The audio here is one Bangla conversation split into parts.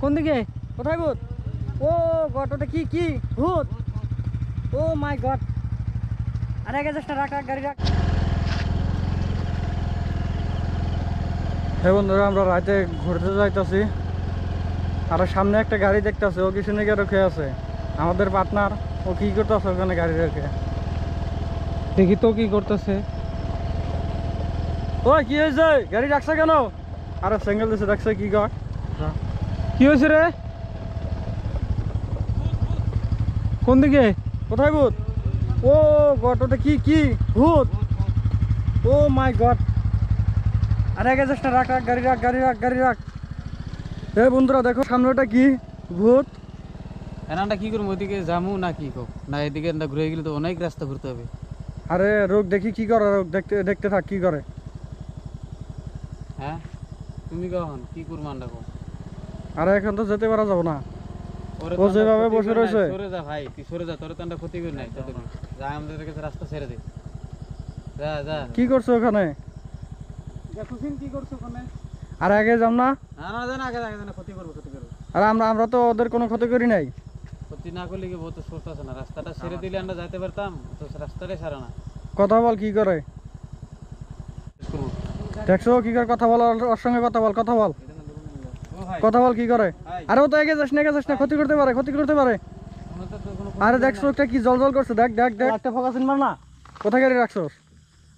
কোন দিকে? কোথায় ভূত? ও গড ওটা কি কি? ভূত? Oh my God. আরে আগে যাস না রাখ রাখ গাড়ি রাখ। হ্যাঁ বন্ধুরা আমরা রাতে ঘুরতে যাইতেছি। আর সামনে একটা গাড়ি দেখতেছে ও কিছু নাকি রুখে আছে? আমাদের পার্টনার ও কি করতেছে ওখানে গাড়ি রেখে? দেখি তো কি করতেছে। ও কি হয়েছে? গাড়ি রাখছে কেন? আরে সিঙ্গেল দিছে রাখছে কি কর কি হয়েছে রে? কোন দিকে? কোথায় ভূত? ও গড ওটা কি কি? ভূত? Oh my God. আরে আগে যাস না রাখ রাখ গাড়ি রাখ গাড়ি রাখ গাড়ি রাখ। এ বন্ধুরা দেখো সামনে ওটা কি? ভূত? এনাটা কি করব ওইদিকে যামু না কি কো না এদিকে ঘুরে গেলে তো অনেক রাস্তা ঘুরতে হবে। আরে রোগ দেখি কি করে রোগ দেখতে দেখতে থাক কি করে? হ্যাঁ? তুমি কখন? কি করব আন্ডা কো আরে এখন তো যেতে পারা যাব না। ও যেভাবে বসে রয়েছে। সরে যা ভাই তুই সরে যা তোর তো ক্ষতি করি নাই যা আমাদের কাছে রাস্তা ছেড়ে দে। যা যা। কি করছ ওখানে? কি করছ ওখানে? আর আগে যাম না। না না জানা আগে আগে জানা ক্ষতি করব ক্ষতি করব। আর আমরা আমরা তো ওদের কোনো ক্ষতি করি নাই। ক্ষতি না করলে কি বহুত সোর্স আছে না? রাস্তাটা ছেড়ে দিলে আমরা যাইতে পারতাম তো রাস্তাটাই সারা না। কথা বল কি করে? দেখছ কি করে কথা বল ওর সঙ্গে কথা বল কথা বল। কথা বল কি করে? আরে ও তো এগে যাস না এগে যাস না ক্ষতি করতে পারে ক্ষতি করতে পারে। আরে দেখছ একটা কি জল জল করছে দেখ দেখ দেখ। একটা ফোকাস মার না কোথায় গাড়ি রাখছোস?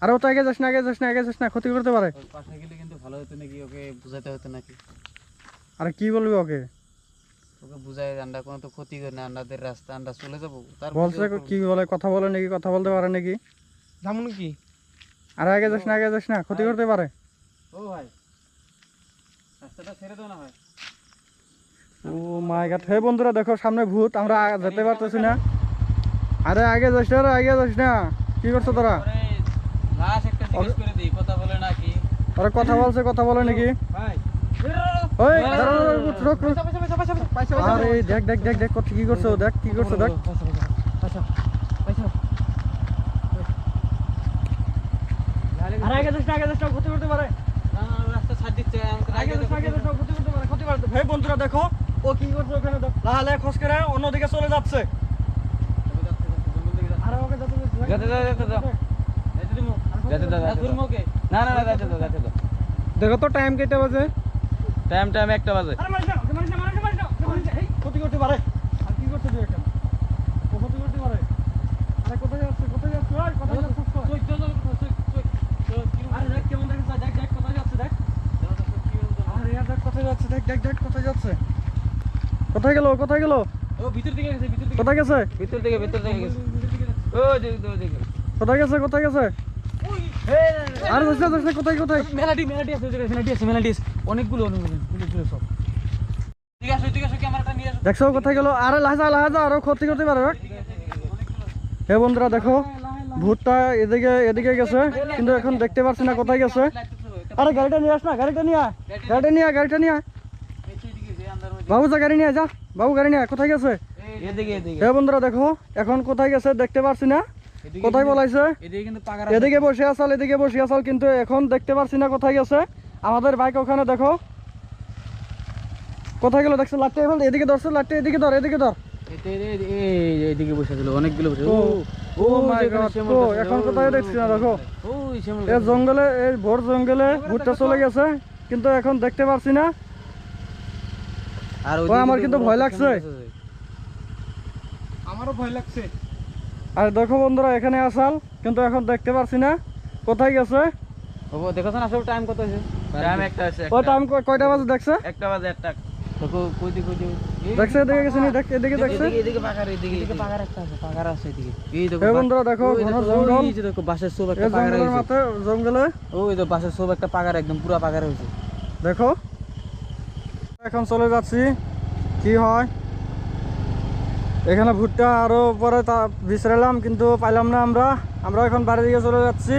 আরে ও তো এগে যাস না এগে যাস না এগে যাস না ক্ষতি করতে পারে। পাশে গেলে কিন্তু ভালো হতো নাকি ওকে বুঝাতে হতো নাকি? আরে কি বলবি ওকে? ওকে বুঝাই আমরা কোনো তো ক্ষতি করে না আমাদের রাস্তা আন্ডা চলে যাব। তার বলছে কি বলে কথা বলে নাকি কথা বলতে পারে নাকি? যেমন কি? আরে আগে যাস না আগে যাস না ক্ষতি করতে পারে। ও ভাই রাস্তাটা ছেড়ে দাও না ভাই ও মাই গড হে বন্ধুরা দেখো সামনে ভূত আমরা যেতে পারতেছি না। আরে আগে যাস না আগে যাস না। কি করছ তোরা? পরে লাশ একটা জিজ্ঞেস করে দিই কথা বলে নাকি ওরা কথা বলছে কথা বলে নাকি। আরে দেখ দেখ দেখ দেখ কি করছ দেখ কি করছ দেখ। আরে আগে যাস না আগে যাস না ক্ষতি করতে পারে। হে বন্ধুরা দেখো ও কি করছে ওখানে খোঁজ করে অন্যদিকে চলে যাচ্ছে। দেখ। তো টাইম কেটে বাজে। টাইম টাইম একটা বাজে। আরে মারিস না ওকে মারিস না মারিস না মারিস না ওকে মারিস না। এই, ক্ষতি করতে পারে আর কি করতে তুই এখানে ও ক্ষতি করতে পারে আরে কোথায় যাচ্ছে কোথায় যাচ্ছে ওই কোথায় যাচ্ছে আরে দেখ কেমন দেখছিস দেখ দেখ কোথায় যাচ্ছে দেখ আরে ইয়ার দেখ কোথায় যাচ্ছে দেখ দেখ দেখ কোথায় যাচ্ছে? কোথায় গেল? কোথায় গেল? ও ভিতর দিকে গেছে ভিতর দিকে। কোথায় গেছে? ভিতর দিকে ভিতর দিকে গেছে। ও কোথায় গেছে? কোথায় গেছে? আরে যাচ্ছে যাচ্ছে কোথায় কোথায়? মেলাডি মেলাডি আছে মেলাডি আছে মেলাডি আছে। অনেকগুলো অনেকগুলো সব। ঠিক আছে ঠিক আছে ক্যামেরাটা নিয়ে আসো। দেখছ কোথায় গেল? আরে আরও ক্ষতি করতে পারে দেখ। হে বন্ধুরা দেখো ভূতটা এদিকে এদিকে গেছে কিন্তু এখন দেখতে পাচ্ছি না কোথায় গেছে। আরে গাড়িটা নিয়ে আস না গাড়িটা নিয়ে গাড়িটা নিয়ে গাড়িটা নিয়ে বাবু যা গাড়ি নিয়ে যা। বাবু গাড়ি নিয়ে কোথায় গেছে? এদিকে বন্ধুরা দেখো এখন কোথায় গেছে দেখতে পারছি না। কোথায় বলাইছে? এদিকে বসে আসাল এদিকে বসে আসাল কিন্তু এখন দেখতে পারছি না কোথায় গেছে। আমাদের বাইক ওখানে দেখো। কোথায় গেল দেখছ? লাটটা এবার এদিকে ধরছো লাটটা এদিকে ধর এদিকে ধর। এদিকে বসে ছিল অনেকগুলো বসে। ও ও মাই গড ও এখন কোথায় দেখছি না দেখো। এই জঙ্গলে এই ভোর জঙ্গলে ভুট্টা চলে গেছে কিন্তু এখন দেখতে পারছি না। আর ও, আমার কিন্তু ভয় লাগছে। আমারও ভয় লাগছে। আর দেখো বন্ধুরা এখানে আসাল কিন্তু এখন দেখতে পারছি না। কোথায় গেছে? ও দেখো না আসলে টাইম কত আছে টাইম একটা আছে ও টাইম কয়টা বাজে দেখছে? একটা বাজে একটা। দেখো কই দিকে দেখছে এদিকে গেছে নি? দেখ এদিকে দেখছে? এদিকে এদিকে পাকার এদিকে এদিকে পাকার একটা আছে। পাকার আছে এদিকে। এই দেখো এই বন্ধুরা দেখো ঘন জঙ্গল। ওই দেখো বাসের সব একটা পাকার জঙ্গলের মাথায় জঙ্গলে। ওই তো বাসের সব একটা পাকার একদম পুরা পাকার হয়েছে। দেখো। এখন চলে যাচ্ছি। কি হয়? এখানে ভুট্টা আরও পরে তা বিছড়ালাম কিন্তু পাইলাম না আমরা। আমরা এখন বাড়ির দিকে চলে যাচ্ছি।